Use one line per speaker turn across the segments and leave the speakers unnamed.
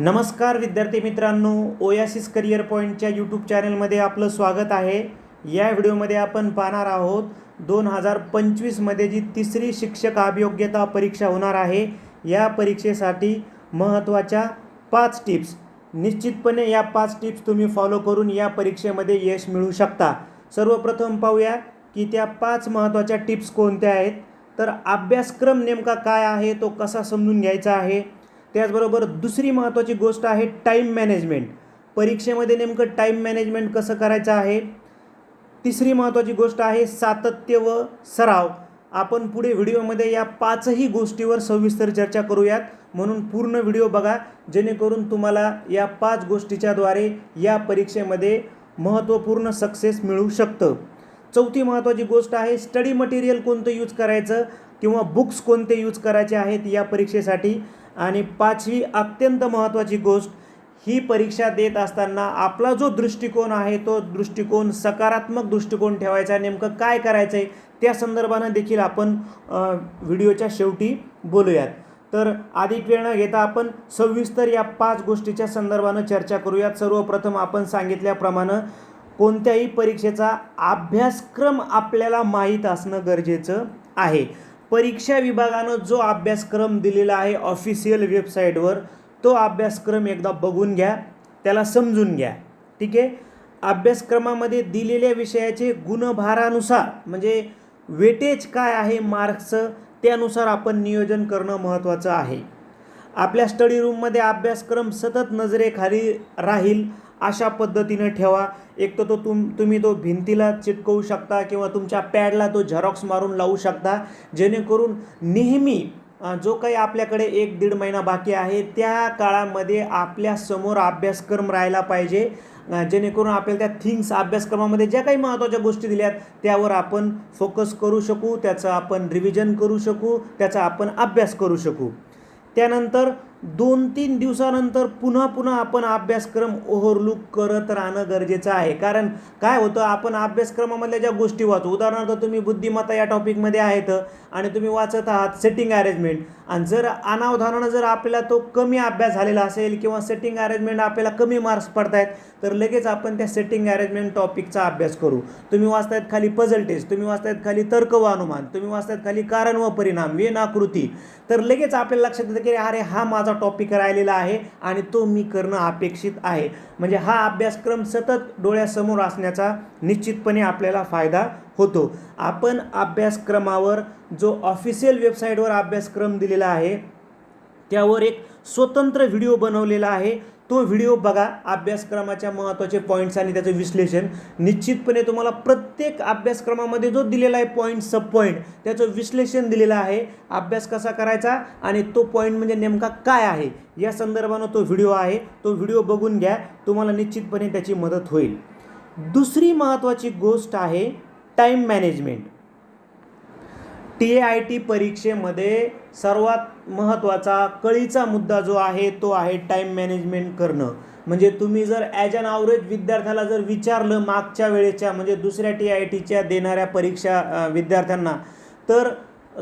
नमस्कार विद्यार्थी मित्रांनो ओयासिस करिअर पॉईंटच्या यूट्यूब चॅनलमध्ये आपलं स्वागत आहे. या व्हिडिओमध्ये आपण पाहणार आहोत दोन हजार पंचवीसमध्ये जी तिसरी शिक्षक अभियोग्यता परीक्षा होणार आहे या परीक्षेसाठी महत्त्वाच्या पाच टिप्स. निश्चितपणे या पाच टिप्स तुम्ही फॉलो करून या परीक्षेमध्ये यश मिळू शकता. सर्वप्रथम पाहूया की त्या पाच महत्त्वाच्या टिप्स कोणत्या आहेत. तर अभ्यासक्रम नेमका काय आहे तो कसा समजून घ्यायचा आहे. त्याचबरोबर दुसरी महत्त्वाची गोष्ट आहे टाईम मॅनेजमेंट परीक्षेमध्ये नेमकं टाईम मॅनेजमेंट कसं करायचं आहे? तिसरी महत्त्वाची गोष्ट आहे सातत्य व सराव. आपण पुढे व्हिडिओमध्ये या पाचही गोष्टीवर सविस्तर चर्चा करूयात. म्हणून पूर्ण व्हिडिओ बघा जेणेकरून तुम्हाला या पाच गोष्टीच्याद्वारे या परीक्षेमध्ये महत्त्वपूर्ण सक्सेस मिळू शकतं. चौथी महत्त्वाची गोष्ट आहे स्टडी मटेरियल कोणतं यूज करायचं? किंवा बुक्स कोणते यूज करायचे आहेत या परीक्षेसाठी. आणि पाचवी अत्यंत महत्त्वाची गोष्ट ही परीक्षा देत असताना आपला जो दृष्टिकोन आहे तो दृष्टिकोन सकारात्मक दृष्टिकोन ठेवायचा नेमकं काय करायचं आहे त्या संदर्भानं देखील आपण व्हिडिओच्या शेवटी बोलूयात. तर अधिक वेळ न घेता आपण सविस्तर या पाच गोष्टीच्या संदर्भानं चर्चा करूयात. सर्वप्रथम आपण सांगितल्याप्रमाणे कोणत्याही परीक्षेचा अभ्यासक्रम आपल्याला माहीत असणं गरजेचं आहे. परीक्षा विभागानं जो अभ्यासक्रम दिलेला आहे ऑफिशियल वेबसाईटवर तो अभ्यासक्रम एकदा बघून घ्या त्याला समजून घ्या. ठीक आहे? अभ्यासक्रमामध्ये दिलेल्या विषयाचे गुणभारानुसार म्हणजे वेटेज काय आहे मार्क्सचं त्यानुसार आपण नियोजन करणं महत्त्वाचं आहे. आपल्या स्टडी रूममध्ये अभ्यासक्रम सतत नजरेखाली राहील अशा पद्धतीनं ठेवा. एक तर तो तुम तुम्ही तो भिंतीला चिटकवू शकता किंवा तुमच्या पॅडला तो झेरॉक्स मारून लावू शकता. जेणेकरून नेहमी जो काही आपल्याकडे एक दीड महिना बाकी आहे त्या काळामध्ये आपल्यासमोर अभ्यासक्रम राहायला पाहिजे. जेणेकरून आपल्याला त्या थिंग्स अभ्यासक्रमामध्ये ज्या काही महत्त्वाच्या गोष्टी दिल्यात त्यावर आपण फोकस करू शकू त्याचं आपण रिव्हिजन करू शकू त्याचा आपण अभ्यास करू शकू. त्यानंतर दोन तीन दिवसानंतर पुन्हा पुन्हा आपण अभ्यासक्रम ओव्हरलुक करत राहणं गरजेचं आहे. कारण काय होतं आपण अभ्यासक्रमामधल्या ज्या गोष्टी वाचू उदाहरणार्थ तुम्ही बुद्धिमत्ता या टॉपिकमध्ये आहेत आणि तुम्ही वाचत आहात सेटिंग अरेंजमेंट आणि जर अनावधानानं जर आपल्याला तो कमी अभ्यास झालेला असेल किंवा सेटिंग अरेंजमेंट आपल्याला कमी मार्क्स पडत आहेत तर लगेच आपण त्या सेटिंग अरेंजमेंट टॉपिकचा अभ्यास करू. तुम्ही वाचतायत खाली पझल टेस्ट तुम्ही वाचतायत खाली तर्क व अनुमान तुम्ही वाचतायत खाली कारण व परिणाम वेन आकृती तर लगेच आपल्याला लक्षात येतं की अरे हा माझा टॉपिक राहिलेला आहे आणि तो मी करणं अपेक्षित आहे. म्हणजे हा अभ्यासक्रम सतत डोळ्यासमोर असण्याचा निश्चितपणे आपल्याला फायदा होतो. आपण अभ्यासक्रमावर जो ऑफिशियल वेबसाईटवर अभ्यासक्रम दिलेला आहे त्यावर एक स्वतंत्र व्हिडिओ बनवलेला आहे. तो व्हिडिओ बघा अभ्यासक्रमाच्या महत्त्वाचे पॉईंट्स आणि त्याचं विश्लेषण. निश्चितपणे तुम्हाला प्रत्येक अभ्यासक्रमामध्ये जो दिलेला आहे पॉईंट सब पॉईंट त्याचं विश्लेषण दिलेलं आहे. अभ्यास कसा करायचा आणि तो पॉईंट म्हणजे नेमका काय आहे? या संदर्भानं तो व्हिडिओ आहे. तो व्हिडिओ बघून घ्या. तुम्हाला निश्चितपणे त्याची मदत होईल. दुसरी महत्त्वाची गोष्ट आहे time management T A I T परीक्षेमध्ये सर्वात महत्त्वाचा कळीचा मुद्दा जो आहे तो आहे टाईम मॅनेजमेंट करणं. म्हणजे तुम्ही जर ॲज अन आवरेज विद्यार्थ्याला जर विचारलं मागच्या वेळेच्या म्हणजे दुसऱ्या टी आय टीच्या देणाऱ्या परीक्षा विद्यार्थ्यांना तर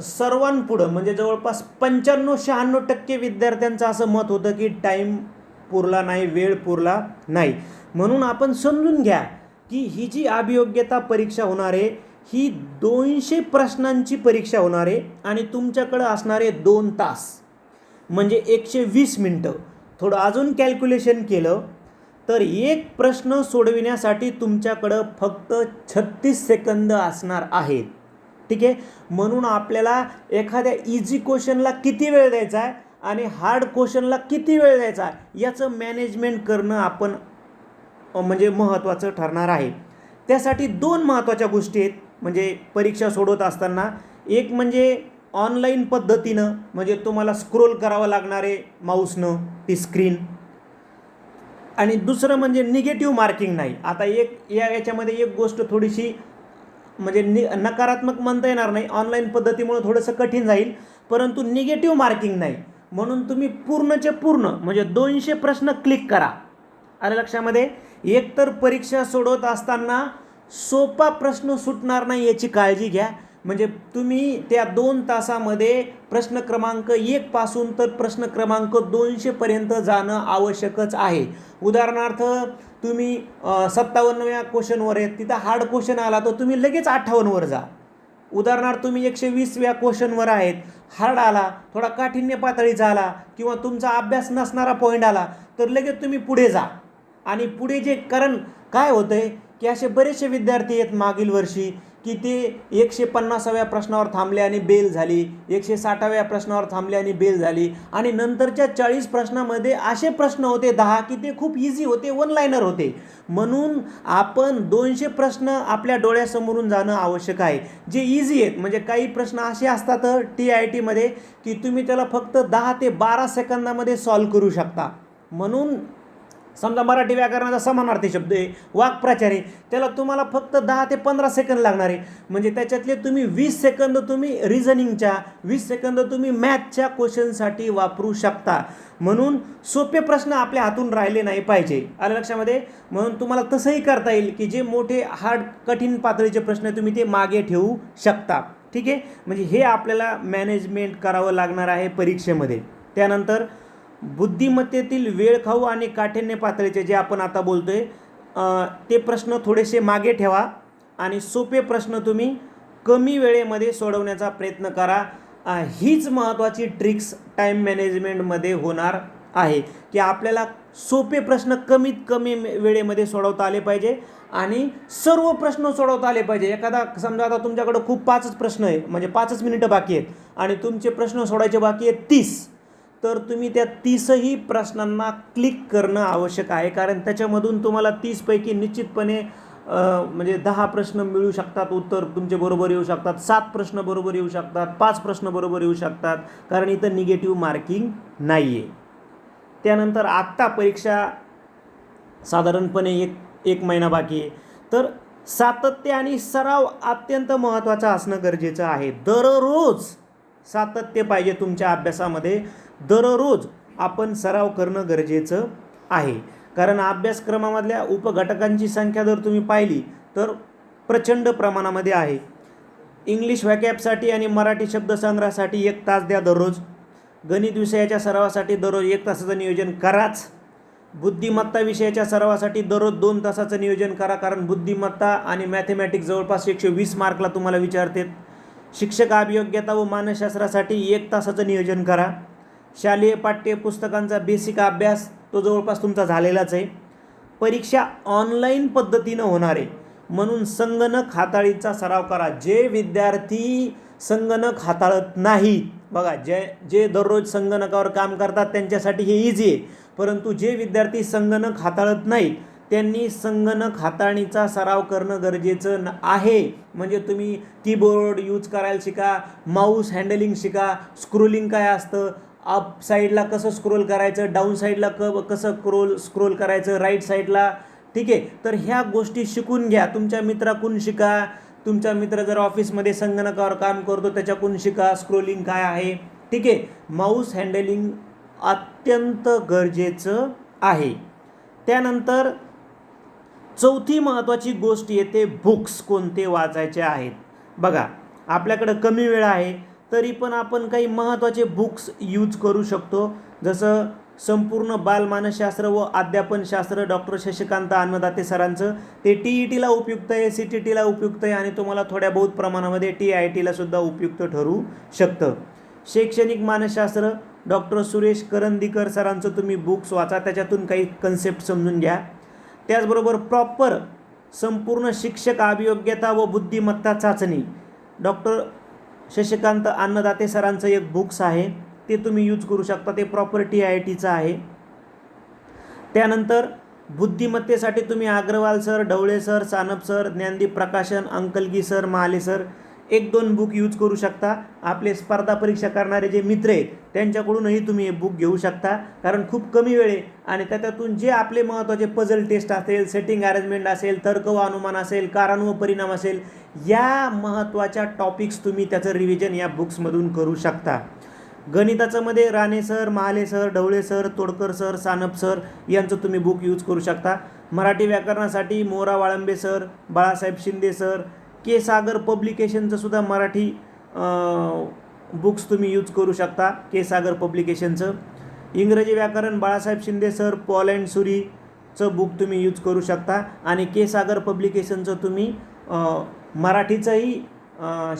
सर्वांपुढं म्हणजे जवळपास पंच्याण्णव शहाण्णव टक्के विद्यार्थ्यांचं असं मत होतं की टाईम पुरला नाही वेळ पुरला नाही. म्हणून आपण समजून घ्या की ही जी अभियोग्यता परीक्षा होणार आहे ही दोनशे प्रश्नांची परीक्षा होणार आहे आणि तुमच्याकडं असणारे दोन तास. म्हणजे एकशे वीस मिनटं. थोडं अजून कॅल्क्युलेशन केलं तर एक प्रश्न सोडविण्यासाठी तुमच्याकडं फक्त छत्तीस सेकंद असणार आहेत. ठीक आहे? म्हणून आपल्याला एखाद्या इझी क्वेश्चनला किती वेळ द्यायचा आहे आणि हार्ड क्वेश्चनला किती वेळ द्यायचा आहे याचं मॅनेजमेंट करणं आपण म्हणजे महत्त्वाचं ठरणार आहे. त्यासाठी दोन महत्त्वाच्या गोष्टी आहेत. म्हणजे परीक्षा सोडवत असताना. एक म्हणजे ऑनलाईन पद्धतीनं म्हणजे तुम्हाला स्क्रोल करावं लागणारे माऊसनं ती स्क्रीन आणि दुसरं म्हणजे निगेटिव्ह मार्किंग नाही. आता एक या याच्यामध्ये एक गोष्ट थोडीशी म्हणजे नि नकारात्मक म्हणता येणार नाही. ऑनलाईन पद्धतीमुळे थोडंसं कठीण जाईल. परंतु निगेटिव्ह मार्किंग नाही. म्हणून तुम्ही पूर्णचे पूर्ण म्हणजे दोनशे प्रश्न क्लिक करा. आलं लक्षामध्ये? एकतर परीक्षा सोडवत असताना सोपा प्रश्न सुटणार नाही याची काळजी घ्या. म्हणजे तुम्ही त्या दोन तासामध्ये प्रश्न क्रमांक एक पासून तर प्रश्न क्रमांक दोनशेपर्यंत जाणं आवश्यकच आहे. उदाहरणार्थ तुम्ही सत्तावन्नव्या क्वेश्चनवर आहेत तिथं हार्ड क्वेश्चन आला तर तुम्ही लगेच अठ्ठावन्नवर जा. उदाहरणार्थ तुम्ही एकशे वीसव्या क्वेश्चनवर आहेत हार्ड आला थोडा काठिण्य पातळीचा आला किंवा तुमचा अभ्यास नसणारा पॉईंट आला तर लगेच तुम्ही पुढे जा. आणि पुढे जे कारण काय होतं आहे की असे बरेचसे विद्यार्थी आहेत मागील वर्षी की ते एकशे पन्नासाव्या प्रश्नावर थांबले आणि बेल झाली एकशे साठाव्या प्रश्नावर थांबले आणि बेल झाली आणि नंतरच्या चाळीस प्रश्नामध्ये असे प्रश्न होते दहा की ते खूप इझी होते वन लायनर होते. म्हणून आपण दोनशे प्रश्न आपल्या डोळ्यासमोरून जाणं आवश्यक आहे. जे इझी आहेत म्हणजे काही प्रश्न असे असतात टी आय टीमध्ये की तुम्ही त्याला फक्त दहा ते बारा सेकंदामध्ये सॉल्व करू शकता. म्हणून समजा मराठी व्याकरणाचा समानार्थी शब्द आहे वाक्प्रचार आहे त्याला तुम्हाला फक्त दहा ते पंधरा सेकंद लागणार आहे. म्हणजे त्याच्यातले तुम्ही वीस सेकंद तुम्ही रिझनिंगच्या वीस सेकंद तुम्ही मॅथच्या क्वेश्चनसाठी वापरू शकता. म्हणून सोपे प्रश्न आपल्या हातून राहिले नाही पाहिजे. आलं लक्षामध्ये? म्हणून तुम्हाला तसंही करता येईल की जे मोठे हार्ड कठीण पातळीचे प्रश्न तुम्ही ते मागे ठेवू शकता. ठीक आहे? म्हणजे हे आपल्याला मॅनेजमेंट करावं लागणार आहे परीक्षेमध्ये. त्यानंतर बुद्धिमत्तेतील वेळखाऊ आणि काठिण्य पातळीचे जे आपण आता बोलतो आहे ते प्रश्न थोडेसे मागे ठेवा आणि सोपे प्रश्न तुम्ही कमी वेळेमध्ये सोडवण्याचा प्रयत्न करा. हीच महत्त्वाची ट्रिक्स टाईम मॅनेजमेंटमध्ये होणार आहे की आपल्याला सोपे प्रश्न कमीत कमी वेळेमध्ये सोडवता आले पाहिजे आणि सर्व प्रश्न सोडवता आले पाहिजे. एखादा समजा आता तुमच्याकडं खूप पाचच प्रश्न आहे म्हणजे पाचच मिनिटं बाकी आहेत आणि तुमचे प्रश्न सोडायचे बाकी आहेत तीस. तर तुम्ही त्या तीसही प्रश्नांना क्लिक करणं आवश्यक आहे. कारण त्याच्यामधून तुम्हाला तीसपैकी निश्चितपणे म्हणजे दहा प्रश्न मिळू शकतात उत्तर तुमचे बरोबर येऊ शकतात सात प्रश्न बरोबर येऊ शकतात पाच प्रश्न बरोबर येऊ शकतात. कारण इथं निगेटिव्ह मार्किंग नाही आहे त्यानंतर आत्ता परीक्षा साधारणपणे एक एक महिना बाकी आहे. तर सातत्य आणि सराव अत्यंत महत्त्वाचा असणं गरजेचं आहे. दररोज सातत्य पाहिजे तुमच्या अभ्यासामध्ये. दररोज आपण सराव करणं गरजेचं आहे. कारण अभ्यासक्रमामधल्या उपघटकांची संख्या जर तुम्ही पाहिली तर प्रचंड प्रमाणामध्ये आहे. इंग्लिश व्हॅकॅपसाठी आणि मराठी शब्दसंग्रहासाठी एक तास द्या दररोज. गणित विषयाच्या सरावासाठी दररोज एक तासाचं नियोजन कराच. बुद्धिमत्ता विषयाच्या सरावासाठी दररोज दोन तासाचं नियोजन करा कारण बुद्धिमत्ता आणि मॅथमॅटिक्स जवळपास एकशे वीस मार्कला तुम्हाला विचारतात. शिक्षक अभियोग्यता व मानसशास्त्रासाठी एक तासाचं नियोजन करा. शालेय पाठ्यपुस्तकांचा बेसिक अभ्यास तो जवळपास तुमचा झालेलाच आहे. परीक्षा ऑनलाईन पद्धतीनं होणार आहे. म्हणून संगणक हाताळीचा सराव करा. जे विद्यार्थी संगणक हाताळत नाही बघा जे जे दररोज संगणकावर काम करतात त्यांच्यासाठी हे इझी आहे. परंतु जे विद्यार्थी संगणक हाताळत नाहीत त्यांनी संगणक हाताळणीचा सराव करणं गरजेचं न- आहे. म्हणजे तुम्ही कीबोर्ड यूज करायला शिका माऊस हँडलिंग शिका स्क्रोलिंग काय असतं अप साईडला कसं स्क्रोल करायचं डाऊन साईडला क कसं क्रोल स्क्रोल करायचं राईट साईडला ठीक आहे? तर ह्या गोष्टी शिकून घ्या. तुमच्या मित्राकडून शिका. तुमचा मित्र जर ऑफिसमध्ये संगणकावर काम करतो त्याच्याकडून शिका. स्क्रोलिंग काय आहे? ठीक आहे? माऊस हँडलिंग अत्यंत गरजेचं आहे. त्यानंतर चौथी महत्त्वाची गोष्ट येते बुक्स कोणते वाचायचे आहेत. बघा आपल्याकडं कमी वेळ आहे. तरी पण आपण काही महत्त्वाचे बुक्स यूज करू शकतो. जसं संपूर्ण बालमानसशास्त्र व अध्यापनशास्त्र डॉक्टर शशिकांत अन्नदाते सरांचं. ते टी ई टीला उपयुक्त आहे सी टी टीला उपयुक्त आहे आणि तुम्हाला थोड्या बहुत प्रमाणामध्ये टी आय टीला सुद्धा उपयुक्त ठरू शकतं. शैक्षणिक मानसशास्त्र डॉक्टर सुरेश करंदीकर सरांचं तुम्ही बुक्स वाचा. त्याच्यातून काही कन्सेप्ट समजून घ्या. त्याचबरोबर प्रॉपर संपूर्ण शिक्षक अभियोग्यता व बुद्धिमत्ता चाचणी. डॉक्टर शशिकांत अन्नदाते सरांचं एक बुक्स आहे. ते तुम्ही यूज करू शकता. ते प्रॉपर्टी आय आय टीचं आहे. त्यानंतर बुद्धिमत्तेसाठी तुम्ही Agarwal sir Dhawale sir Sanap sir Dnyandeep Prakashan Ankalgi sir Mahale sir एक दोन बुक यूज करू शकता. आपले स्पर्धा परीक्षा करणारे जे मित्र आहेत त्यांच्याकडूनही तुम्ही हे बुक घेऊ शकता. कारण खूप कमी वेळ आहे आणि त्याच्यातून जे आपले महत्त्वाचे पझल टेस्ट असेल सेटिंग अरेंजमेंट असेल तर्क व अनुमान असेल कारण व परिणाम असेल या महत्त्वाच्या टॉपिक्स तुम्ही त्याचं रिव्हिजन या बुक्समधून करू शकता. गणिताचं मध्ये Rane sir Mahale sir Dhawale sir Todkar sir Sanap sir यांचं तुम्ही बुक यूज करू शकता. Marathi व्याकरणासाठी Mora Walambe sir Balasaheb Shinde sir K Sagar पब्लिकेशनचं सुद्धा मराठी बुक्स तुम्ही यूज करू शकता के सागर पब्लिकेशनचं. इंग्रजी व्याकरण बाळासाहेब शिंदे सर पॉल अँड सुरीचं बुक तुम्ही यूज करू शकता. आणि के सागर पब्लिकेशनचं तुम्ही मराठीचंही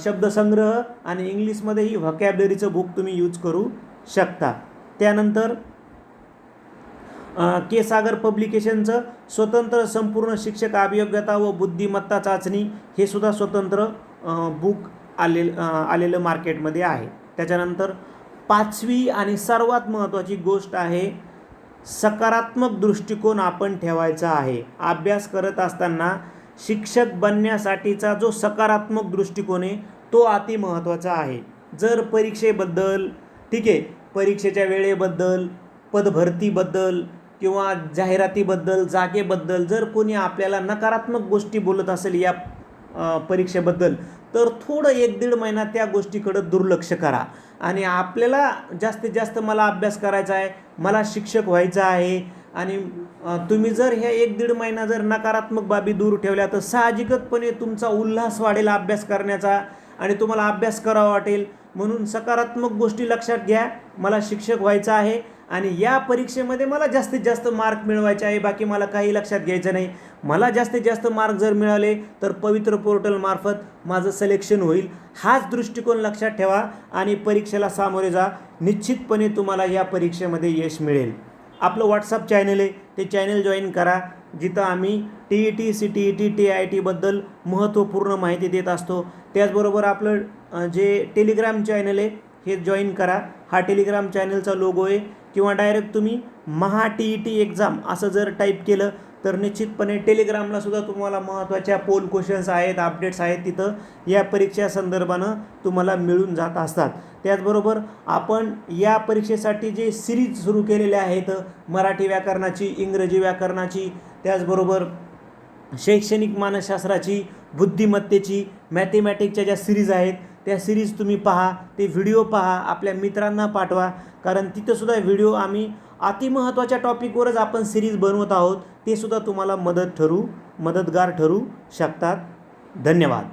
शब्दसंग्रह आणि इंग्लिशमध्येही व्हकॅबलरीचं बुक तुम्ही यूज करू शकता. त्यानंतर के सागर पब्लिकेशनचं स्वतंत्र संपूर्ण शिक्षक अभियोग्यता व बुद्धिमत्ता चाचणी हे सुद्धा स्वतंत्र बुक आले आलेलं मार्केटमध्ये आहे. त्याच्यानंतर पाचवी आणि सर्वात महत्त्वाची गोष्ट आहे सकारात्मक दृष्टिकोन आपण ठेवायचा आहे. अभ्यास करत असताना शिक्षक बनण्यासाठीचा जो सकारात्मक दृष्टिकोन आहे तो अति महत्त्वाचा आहे. जर परीक्षेबद्दल ठीक आहे परीक्षेच्या वेळेबद्दल पदभरतीबद्दल किंवा जाहिरातीबद्दल जागेबद्दल जर कोणी आपल्याला नकारात्मक गोष्टी बोलत असेल या परीक्षेबद्दल तर थोडं एक दीड महिना त्या गोष्टीकडं दुर्लक्ष करा. आणि आपल्याला जास्तीत जास्त मला अभ्यास करायचा आहे मला शिक्षक व्हायचं आहे आणि तुम्ही जर ह्या एक दीड महिना जर नकारात्मक बाबी दूर ठेवल्या तर साहजिकतपणे तुमचा उल्हास वाढेल अभ्यास करण्याचा आणि तुम्हाला अभ्यास करावा वाटेल. म्हणून सकारात्मक गोष्टी लक्षात घ्या. मला शिक्षक व्हायचं आहे आणि या परीक्षेमध्ये मला जास्तीत जास्त मार्क मिळवायचे आहे. बाकी मला काही लक्षात घ्यायचं नाही. मला जास्तीत जास्त मार्क जर मिळाले तर पवित्र पोर्टलमार्फत माझं सिलेक्शन होईल. हाच दृष्टिकोन लक्षात ठेवा आणि परीक्षेला सामोरे जा. निश्चितपणे तुम्हाला या परीक्षेमध्ये यश मिळेल. आपलं व्हॉट्सअप चॅनल आहे. ते चॅनल जॉईन करा. जिथं आम्ही T E T C T E T T I टीबद्दल महत्त्वपूर्ण माहिती देत असतो. त्याचबरोबर आपलं जे टेलिग्राम चॅनल आहे हे जॉईन करा. हा टेलिग्राम चॅनलचा लोगो आहे. किंवा डायरेक्ट तुम्ही Maha T E T exam असं जर टाईप केलं तर निश्चितपणे टेलिग्रामला सुद्धा तुम्हाला महत्त्वाच्या पोल क्वेश्चन्स आहेत अपडेट्स आहेत तिथं. या परीक्षा संदर्भानं तुम्हाला मिळून जात असतात. त्याचबरोबर आपण या परीक्षेसाठी जे सिरीज सुरू केलेले आहेत मराठी व्याकरणाची इंग्रजी व्याकरणाची त्याचबरोबर शैक्षणिक मानसशास्त्राची बुद्धिमत्तेची मॅथेमॅटिकच्या ज्या सिरीज आहेत त्या सिरीज तुम्ही पहा ते व्हिडिओ पहा आपल्या मित्रांना पाठवा. कारण तिथंसुद्धा व्हिडिओ आम्ही अतिमहत्त्वाच्या टॉपिकवरच आपण सिरीज बनवत आहोत. ते सुद्धा तुम्हाला मदत ठरू मदतगार ठरू शकतात. धन्यवाद.